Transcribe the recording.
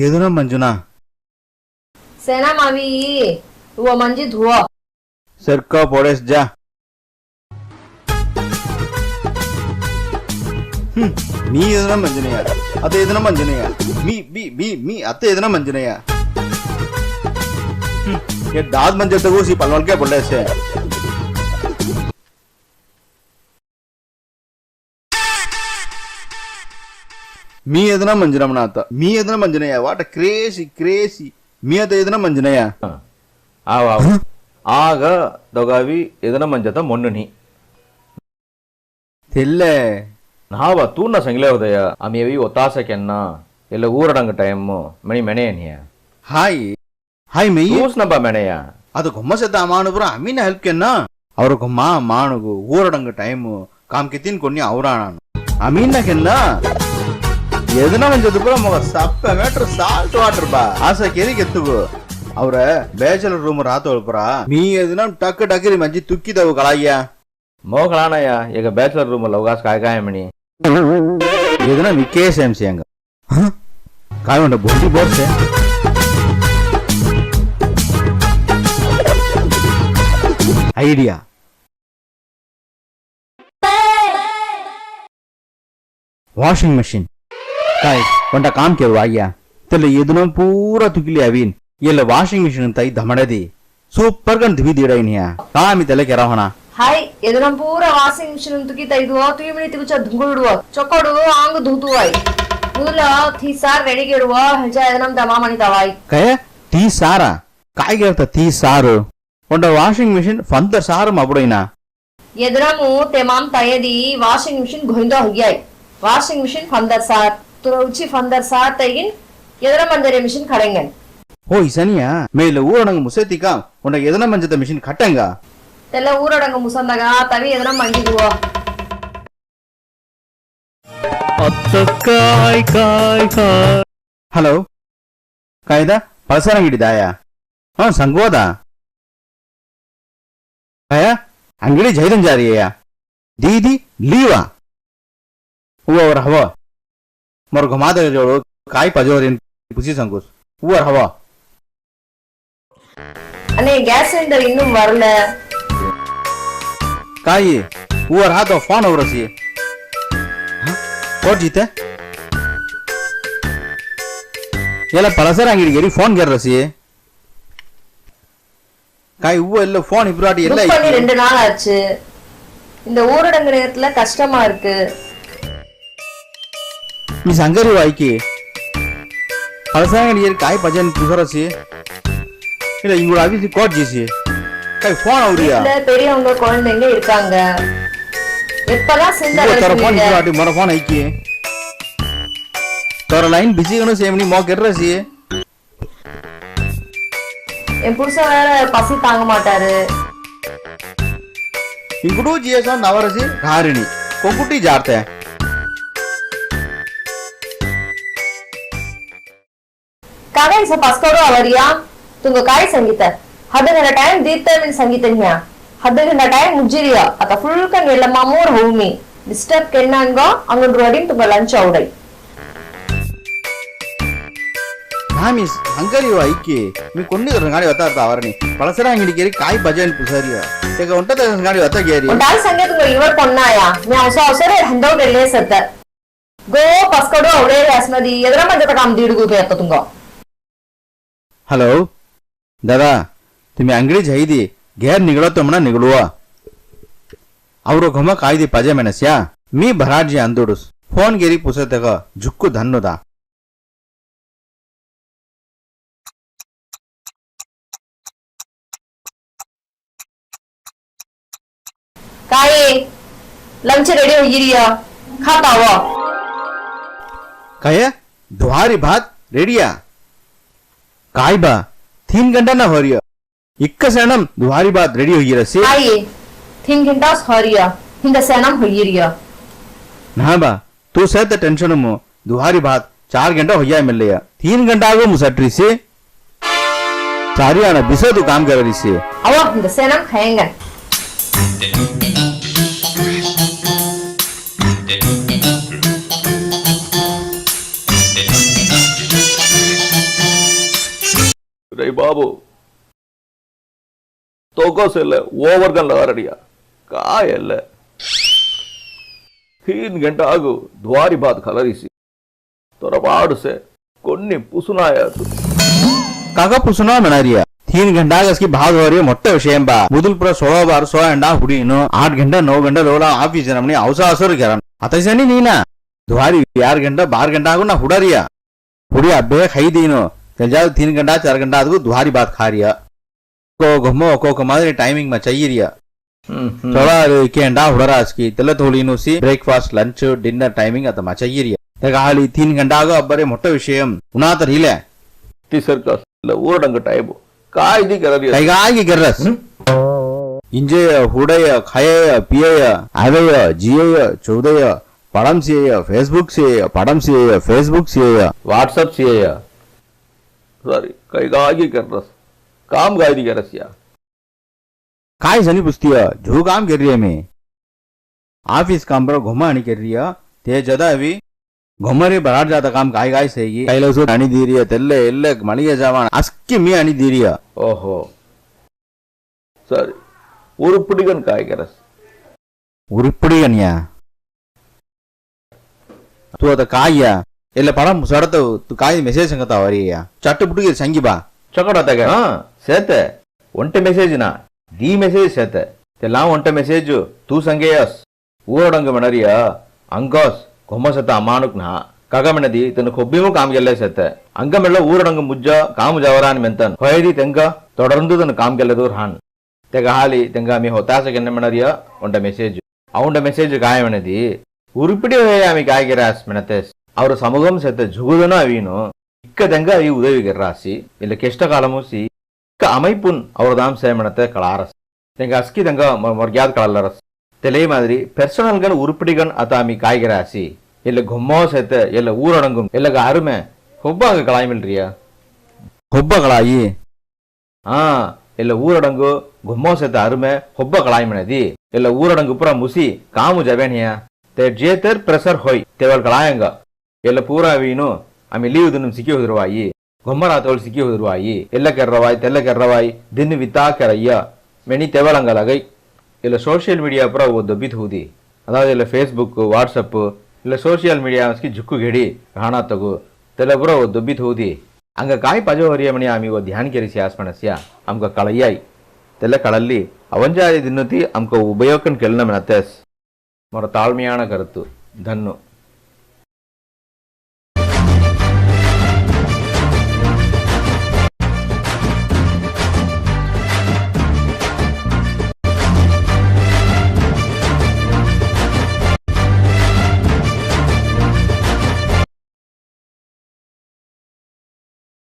ఏదునో మంజునా సేనా మావి ఓ మంజి ధువో సర్కో పొడేస్ జా మీ ఏదైనా మంజునయ్య అత ఏదైనా మంజునయ్య మీ మీ మీ మీ అత్త ఏదైనా మంజునయ్య ये दाद मंजे तक उसी पलवल के बोले से మీ ఎదున మంజనమ్మ నాత మీ ఎదున మంజనయ్య వాట క్రేసి క్రేసి మీ అత ఎదున మంజనయ్య ఆవా ఆగ దొగావి ఎదున మంజత మొన్నని తెల్లే ನಾವ ತೂನ ಸಂಗ್ಲೇ ಉದಯ ಆಮೇವಿ ಒತ್ತಾಸೆ ಕೆನ್ನ ಎಲ್ಲ ಊರಡಂಗ ಟೈಮ್ ಮಣಿ ಮೆಣೆಯ ನೀಯ ಹಾಯ್ ಹಾಯ್ ಮೈ ಯೂಸ್ ನಬ್ಬ ಮೆಣೆಯ ಅದು ಗೊಮ್ಮ ಸದ್ದ ಮಾನುಬ್ರ ಅಮೀನ ಹೆಲ್ಪ್ ಕೆನ್ನ ಅವ್ರ ಗೊಮ್ಮ ಮಾನುಗು ಊರಡಂಗ ಟೈಮ್ ಕಾಮ್ಕೆ ತಿನ್ಕೊಂಡು ಅವರಾಣ ಅಮೀನ ಕೆನ್ನ ಎದನ ಜೊತೆ ಮಗ ಸಪ್ಪ ಮೇಟ್ರ್ ಸಾಲ್ಟ್ ವಾಟರ್ ಬಾ ಆಸೆ ಕೇರಿ ಗೆತ್ತುಗು ಅವ್ರ ಬೇಚಲರ್ ರೂಮ್ ರಾತ ಹೊಳ್ಪರ ನೀ ಎದನ ಟಕ್ ಟಕ್ರಿ ಮಂಜಿ ತುಕ್ಕಿದವು ಕಳಾಗ್ಯ ಮೋಗಳಾಣಯ್ಯ ಈಗ ಬ್ಯಾಚುಲರ್ ರೂಮ್ ಅಲ್ಲಿ ಅವಕಾಶ ಕಾಯಕಾಯಮಣಿ ಇದನ್ನ ವಿಕೇಶ್ ಎಂಸಿ ಹಂಗ ಕಾಯೋಣ ಬುದ್ಧಿ ಬೋರ್ಸೆ ஐடியா வாஷிங் மிஷின் ಕಾಯ್ ಒಂಟ ಕಾಮ್ ಕೇಳುವ ಅಯ್ಯ ತಲೆ ಎದುನ ಪೂರ ತುಕಿಲಿ ಅವಿನ್ ಎಲ್ಲ ವಾಷಿಂಗ್ ಮಿಷಿನ್ ತೈ ಧಮಡದಿ ಸೂಪರ್ ಗನ್ ದಿವಿ ದಿಡ ಇನ್ಯಾ ಕಾಮಿ ತಲೆ ಕೆರ ಹೊಣ ಹಾಯ್ ಎದುನ ಪೂರ ವಾಷಿಂಗ್ ಮಿಷಿನ್ ತುಕಿ ತೈದು ತುಯಿ ಮಿಣಿ ತಿಗುಚ ಧುಂಗುಳುವ ಚೊಕೊಡು ಆಂಗ ಧೂತುವಾಯ್ ಮೂಲ ತೀ ಸಾರ್ ರೆಡಿಗಿಡುವ ಹೆಜ ಎದನಂ ದಮಾ ಮಣಿದವಾಯ್ ಕಯ ತೀ ಸಾರ ಕಾಯ್ಗಿರ್ತ ತೀ ಸಾರು ಒಂಡ ವಾಷಿಂಗ್ ಮಿಷಿನ್ ಫಂದ ಸಾರು ಮಬುಡೈನಾ ಎದುರಮು ತೆಮಾಮ್ ತಯದಿ ವಾಷಿಂಗ್ ಮಿಷಿನ್ ಗೊಂದೋ ಹೋಗ್ಯಾಯ್ ವಾಷಿಂಗ್ ಮಿಷಿನ್ ಫಂದರ್ ಸಾರ್ துறவுச்சி ஃபந்தர் சாத்தையின் ఎదర మంజరి మిషన్ కడంగన్ ఓ ఇసనియా మేలు ఊరడంగు ముసేతికా ఉండ ఎదన మంజత మిషన్ కట్టంగా తెల్ల ఊరడంగు ముసందగా తవి ఎదన మంజిదువో అత్తకాయ్ కాయ్ కాయ్ హలో కాయదా పలసరంగిడిదాయా ఆ సంగోదా కాయ అంగిడి జైరం జారియా దీది లీవా ఓ రహవా ମୋର ଘମାଦ કાઈ પાજો રેન પૂછી સંકોચ ઉવર હવા અને ગેસ સિલિન્ડર இன்னும் வரல કાઈ ઉવર હાતો ફોન ઓરસી કોટ જીતે ಎಲ್ಲ ಪಳಸರಂಗಿಡಿಗೇರಿ ಫೋನ್ ಗೆರ್ರಸಿ காய் ஊ இல்ல ஃபோன் இப்படி எல்லாம் ரெண்டு நாள் ஆச்சு இந்த ஊரடங்கு நேரத்துல கஷ்டமா இருக்கு మీ సంగరి వాయికి పలసాంగ నీరు కాయ భజన్ పుసరసి இல்லை இவங்களோட ஆஃபீஸ் கோட் ஜிசி. கை ஃபோன் அவரியா பெரியவங்க குழந்தைங்க இருக்காங்க. எப்பதான் மோ கெட்ரசி தாங்க மாட்டாரு. இங்குடு ஜிஎஸ்ஆர் நவரசி ஹாரிணி கொங்குட்டி ஜார்த்தேன். કાગળ પાસકોડો આવરિયા તુંગો કાય ಸಂಗೀತ ಹದಗನ ಟೈಮ್ ದೀಪ್ತಮಿನ್ ಸಂಗೀತಜ್ಞ ಹದಗನ ಟೈಮ್ ಮುಜ್ಜಿರಿಯ ಅಕ ಫುಲ್ ಕಂಗ್ ಎಲ್ಲ ಮಾಮೂರ್ ಹೂಮಿ ಡಿಸ್ಟರ್ಬ್ ಕೆಣ್ಣಂಗ ಅಂಗನ್ ರೋಡಿನ್ ತುಂಬ ಲಂಚ್ ಔಡೈ ನಾಮಿಸ್ ಅಂಗರಿಯೋ ಐಕಿ ನೀ ಕೊಂಡಿದ್ರು ಗಾಡಿ ವತ್ತ ಅರ್ಥ ಅವರನಿ ಪಳಸರ ಅಂಗಡಿ ಕೇರಿ ಕಾಯಿ ಬಜೆನ್ ಪುಸರಿಯ ಈಗ ಉಂಟ ಗಾಡಿ ವತ್ತ ಗೇರಿ ಉಂಟಾಲ್ ಸಂಗೀತ ಇವರ್ ಕೊನ್ನಾಯ ನೀ ಹೊಸ ಹೊಸರೆ ಹಂದೋಡ್ ಎಲ್ಲೇ ಸತ್ತ ಗೋ ಪಸ್ಕಡು ಅವರೇ ಅಸ್ಮದಿ ಎದ್ರ ಮಂಜ ತಕ ಅಮ್ದಿಡ್ಗು ಬೇಕ ತುಂಗೋ ಹಲೋ दादा तुम्ही अंगडी जाईदी घेर निघळतो म्हणा निघळुवा ಅವರು घम ಕಾಯ್ದಿ ಪಜೆ ಮೆಣಸ್ಯ ಮೀ ಭರಾಡ್ಜಿ ಅಂದುಡುಸ್ ಫೋನ್ ಗೆರಿ ಪುಸತಗ ಜುಕ್ಕು ಧನ್ನುದ ಕಾಯಿ ಲಂಚ್ ರೆಡಿ ಹೋಗಿರಿಯಾ ಖಾತಾವ काय दुहारी भात रेडिया काय बा तीन घंटा ना हो इक्क सेनम दुहारी बात रेडी होई रसे आई तीन घंटा हो रिया हिंद सेणम होई रिया ना बा तू सेत टेंशन मो दुहारी बात चार घंटा हो जाए मिल लिया तीन घंटा आगे मुसटरी से सारी आना बिसे तो काम कर रही से अवा हिंद सेनम खाएँगे बाबू तो से ले ओवर गन लगा रडिया काय ले तीन घंटा आगु द्वारी बात खलरीसी तोरा बाड़ से కొన్ని పుసునాయాతు काका पुसना मनारिया तीन घंटा का इसकी भाग हो रही है मोटे विषय बा बुदुलपुर सोलह बार सोलह घंटा हुडी नो आठ घंटा नौ घंटा लोला ऑफिस नमनी अवसा असर करा आता नहीं नीना दुहारी यार घंटा बार घंटा को ना हुडारिया हुडी अब्बे खाई दीनो जा तीन घंटा चार घंटा ಅದಕ್ಕೂ दुहारी बात खा रिया को घुमो को कमादरी टाइमिंग में चाहिए रिया थोड़ा केंडा हुडरा इसकी तेल थोड़ी नो सी ब्रेकफास्ट लंच डिनर टाइमिंग आता मा चाहिए रिया तेगा हाली तीन घंटा आगो अब्बरे मोटे विषय उना तर हिले ತಿಸರ್ಕ ಊರಡಂಗ ಟೈಬ್ ಕಾಯ್ದಿ ಕರದಿ ಕೈಗಾಗಿ ಗೆರ್ರಸ್ ಇಂಜೆಯ ಹುಡೆಯ ಖಯಯ ಪಿಯಯ ಅವಯ ಜಿಯಯ ಚೌದಯ ಪಡಂ ಸಿಯಯ ಫೇಸ್ಬುಕ್ ಸಿಯಯ ಪಡಂ ಸಿಯಯ ಫೇಸ್ಬುಕ್ ಸಿಯಯ ವಾಟ್ಸಪ್ ಸಿಯಯ ಸಾರಿ ಕೈಗಾಗಿ ಕರ್ರಸ್ ಕಾಮ್ ಗಾಯ್ದಿ ಕರಸ್ಯ काय सनी पुस्तिय झू काम कर रही है मैं ऑफिस काम पर घुमा आनी कर रही है ते जदा अभी घुमरे बराट जाता काम काय काय सही कैलो सो आनी दी रही है तेल्ले एल्ले मणिगे जावान अस्की मी आनी दी रही है ಓಹೋ ಸರಿ ಉರುಪಿಡಿಗನ್ ಕಾಯ್ ಕರಸ್ उरिपड़ी गनिया तू आता काय या ಇಲ್ಲ ಪಣ ಸಡತವು ತು ಕಾಯಿ ಮೆಸೇಜ್ ಸಂಗತ ಅವರಿಯ ಚಟ್ಟ ಬಿಟ್ಟು ಸಂಗಿ ಬಾ ಚೊಕಡತ್ತಾಗ ಹಾ ಸೇತೆ ಒಂಟೆ ಮೆಸೇಜ್ನ ದಿ ಮೆಸೇಜ್ ಸೇತೆ ಎಲ್ಲ ಒಂಟೆ ಮೆಸೇಜು ತೂ ಸಂಗೇಯಸ್ ಊರಡಂಗ ಮಣರಿಯ ಅಂಗಾಸ್ ಕೊಮ್ಮಸತ ಅಮಾನುಕ್ನ ಕಗಮಣದಿ ತನ್ನ ಕೊಬ್ಬಿಮು ಕಾಮ್ಗೆಲ್ಲ ಸೇತೆ ಅಂಗಮೆಲ್ಲ ಊರಡಂಗ ಮುಜ್ಜ ಕಾಮು ಜವರಾನ್ ಮೆಂತನ್ ಹೊಯದಿ ತೆಂಗ தொடர்ந்து தன் காம்கெல்லதூர் ஹான் தெக ஹாலி தெங்காமி ஹொத்தாச கென்னமனரியா உண்ட மெசேஜ் அவுண்ட மெசேஜ் காயமனதி உருப்பிடி வகையாமி காய்கிறாஸ் மினத்தேஸ் ಅವ್ರ ಸಮೂಹಂ ಸೇತೆ ಜುಗುದನ ಅವೀನು இக்கதங்க ஐ உதவிகர் ராசி இல்ல கெஷ்ட காலமூசி இக்க அமைப்புன் அவர்தாம் சேமனத்தை களாரஸ் எங்க அஸ்கி தங்க மொர்கியாத் கலல்லரஸ் தெலே மாதிரி பெர்சனல்கன் உருப்படிகன் அதாமி காய்கராசி இல்ல கும்மோ சேத்த இல்ல ஊரடங்கும் இல்ல அருமை ஹொப்பாங்க கலாய்மில்றியா ಹುಬ್ಬಗಳಾಯಿ ஆ இல்ல ஊரடங்கு கும்மோ சேத்த அருமை ஹொப்ப கலாய்மனதி இல்ல ஊரடங்கு புற முசி காமு ஜவேனியா தே ஜேத்தர் பிரசர் ஹொய் தேவல் கலாயங்க ಎಲ್ಲ ಪೂರಾವೀನು ಆమె ಲಿಯುದುನು ಸಿಕ್ಕಿ ಹೋದ್ರವಾಯಿ ಗೊಮ್ಮರಾತೋಳು ಸಿಕ್ಕಿ ಹೋದ್ರವಾಯಿ ಎಲ್ಲ ಕೆರ್ರವಾಯ್ ತೆಲ್ಲ ಕೆರ್ರವಾಯ್ ದಿನ್ನು ವಿತಾ ಕೆರಯ್ಯ ಮೆಣಿ ತೆವಲಂಗಲಗೈ ಇಲ್ಲ ಸೋಷಿಯಲ್ ಮೀಡಿಯಾ ಪುರ ಓದು ಬಿತ್ಹುದಿ ಅದಾದ ಇಲ್ಲ ಫೇಸ್ಬುಕ್ ವಾಟ್ಸಪ್ ಇಲ್ಲ ಸೋಷಿಯಲ್ ಮೀಡಿಯಾ ಅನ್ಸ್ಕಿ ಜುಕ್ಕುಗೆಡಿ ರಾಣ ತಗು ತೆಲ್ಲ ಪುರ ಓದು ಬಿತ್ಹುದಿ ಹಂಗ ಕಾಯ್ ಪಜವರಿಯ ಮಣಿ ಆಮಿ ಓ ಧ್ಯಾನ ಕೆರಿಸಿ ಆಸ್ಪಣಸ್ಯ ಅಮ್ಗ ಕಳಯ್ಯಾಯ್ ತೆಲ್ಲ ಕಳಲ್ಲಿ ಅವಂಜಾರಿ ದಿನ್ನತಿ ಅಮ್ಕ ಉಪಯೋಗನ್ ಕೆಲ್ನ ಮೆನತೆಸ್ ಮೊರ ತಾಳ್ಮೆಯಾಣ ಕರುತ್ತು ಧನ್ನು